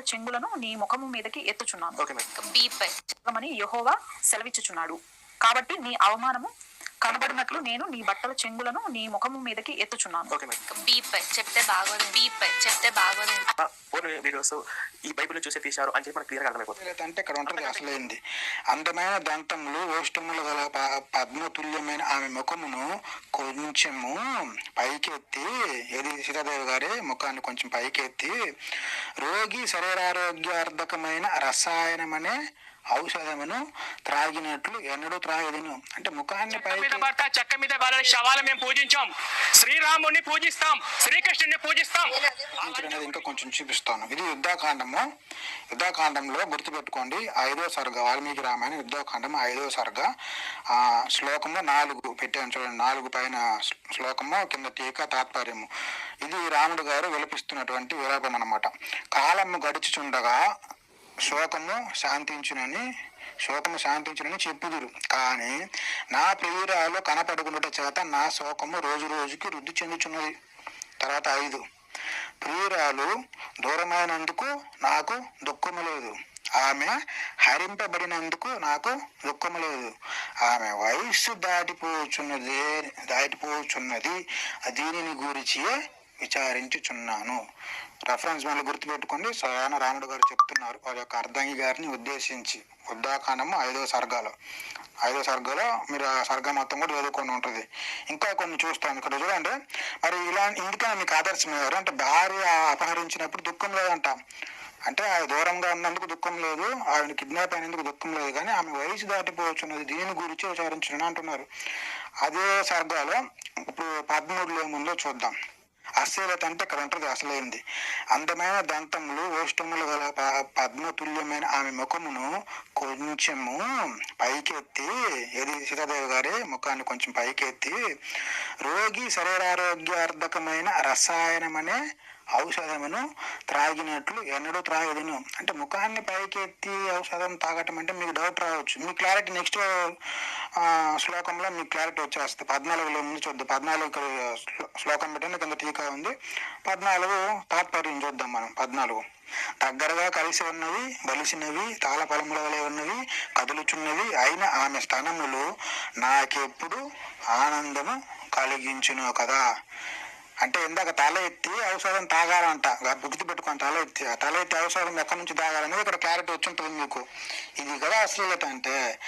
బట్టల చెంగులను నీ ముఖము మీదకి ఎత్తుచున్నాను. బీప్ యెహోవా సెలవిచ్చుచున్నాడు. కాబట్టి నీ అవమానము కనబడినట్లు నేను నీ బట్టల చెంగులను నీ ముఖము మీదకి ఎత్తుచున్నాను. ఓకే మేడం బీప్ చెప్తే బాగోదు బీప్ చెప్తే బాగోదు. ఆ, ఫోన్ వీడియోస్ ఈ బైబిల్ చూసే తీశారు అని చెప్పి మనకు క్లియర్గా అర్థమైపోతుంది. అంటే ఇక్కడ ఉంటుంది అసలైంది? అందమైన దంతములు ఓష్టములు గల పద్మతుల్యమైన ఆమె ముఖమును కొంచెము పైకెత్తి ఏది సీతాదేవి గారి ముఖాన్ని కొంచెం పైకెత్తి రోగి శరీరారోగ్యార్థకమైన రసాయనమనే ఔషధమును త్రాగినట్లు ఎన్నడూ త్రాగదును. అంటే ముఖాన్ని చెక్క మీద భర్త చెక్క మీద వాళ్ళని శవాలు మేము పూజించాం. శ్రీరాముని పూజిస్తాం శ్రీకృష్ణుని పూజిస్తాం. అనేది ఇంకా కొంచెం చూపిస్తాను. ఇది యుద్ధాకాండము. యుద్ధాకాండంలో గుర్తుపెట్టుకోండి ఐదో సర్గ వాల్మీకి రామాయణ యుద్ధాకాండం ఐదో సర్గ. ఆ, శ్లోకము నాలుగు పెట్టాను చూడండి నాలుగు పైన శ్లో- శ్లోకము కింద టీకా తాత్పర్యము. ఇది రాముడు గారు విలపిస్తున్నటువంటి విలాపం అన్నమాట. కాలము గడిచుచుండగా శోకము శాంతించునని శోకము శాంతించునని చెప్పుదురు. కానీ నా ప్రియురాలు కనపడుకున్నట చేత నా శోకము రోజు రోజుకి వృద్ధి చెందుచున్నది. తర్వాత ఐదు. ప్రియురాలు దూరమైనందుకు నాకు దుఃఖము లేదు. ఆమె హరింపబడినందుకు నాకు దుఃఖము లేదు. ఆమె వయస్సు దాటిపోచున్నదే దాటిపోచున్నది. దీనిని గురించి విచారించుచున్నాను. రెఫరెన్స్ మళ్ళీ గుర్తుపెట్టుకోండి. సయాన రాముడు గారు చెప్తున్నారు. వారి యొక్క అర్ధంగి గారిని ఉద్దేశించి. ఉద్దాకాండము ఐదో సర్గాలో. ఐదో సర్గలో మీరు ఆ సర్గ మొత్తం కూడా చదువుకొని ఉంటుంది. ఇంకా కొన్ని చూస్తాం ఇక్కడ చూడండి. మరి ఇలా ఇందుకనే మీకు ఆదర్శమయ్యారు అంటే భార్య అపహరించినప్పుడు దుఃఖం లేదంట. అంటే ఆ దూరంగా ఉన్నందుకు దుఃఖం లేదు. ఆవిడ కిడ్నాప్ అయినందుకు దుఃఖం లేదు. కానీ ఆమె వయసు దాటిపోవచ్చున్నది. దీని గురించి విచారించడం అంటున్నారు. అదే సర్గాలో ఇప్పుడు పదమూడులో ఏముందో చూద్దాం. అశ్లీలత అంటే ఇక్కడ ఉంటుంది అసలైంది? అందమైన దంతములు ఓష్టములు గల పద్మతుల్యమైన ఆమె ముఖమును కొంచెము పైకెత్తి ఏది సీతాదేవి గారి ముఖాన్ని కొంచెం పైకెత్తి రోగి శరీరారోగ్యార్థకమైన రసాయనమనే ఔషధమును త్రాగినట్లు ఎన్నడూ త్రాగదును. అంటే ముఖాన్ని పైకెత్తి ఔషధం తాగటం అంటే మీకు డౌట్ రావచ్చు. మీ క్లారిటీ నెక్స్ట్ శ్లోకంలో మీకు క్లారిటీ వచ్చేస్తుంది. పద్నాలుగులో ముందు చూద్దాం. పద్నాలుగు ఇక్కడ శ్లోకం పెట్టండి కింద టీకా ఉంది. పద్నాలుగు తాత్పర్యం చూద్దాం మనం. పద్నాలుగు. దగ్గరగా కలిసి ఉన్నవి బలిసినవి తాళపలముల వలె ఉన్నవి కదులుచున్నవి అయిన ఆమె స్థానములు నాకెప్పుడు ఆనందము కలిగించును కదా? అంటే ఇందాక తల ఎత్తి ఔషధం తాగాలంట. గుర్తు పెట్టుకొని తల ఎత్తి ఆ తల ఎత్తి ఔషధం ఎక్కడి నుంచి తాగాలనేది ఇక్కడ క్లారిటీ వచ్చి ఉంటుంది మీకు. ఇది కదా అశ్లీలత అంటే.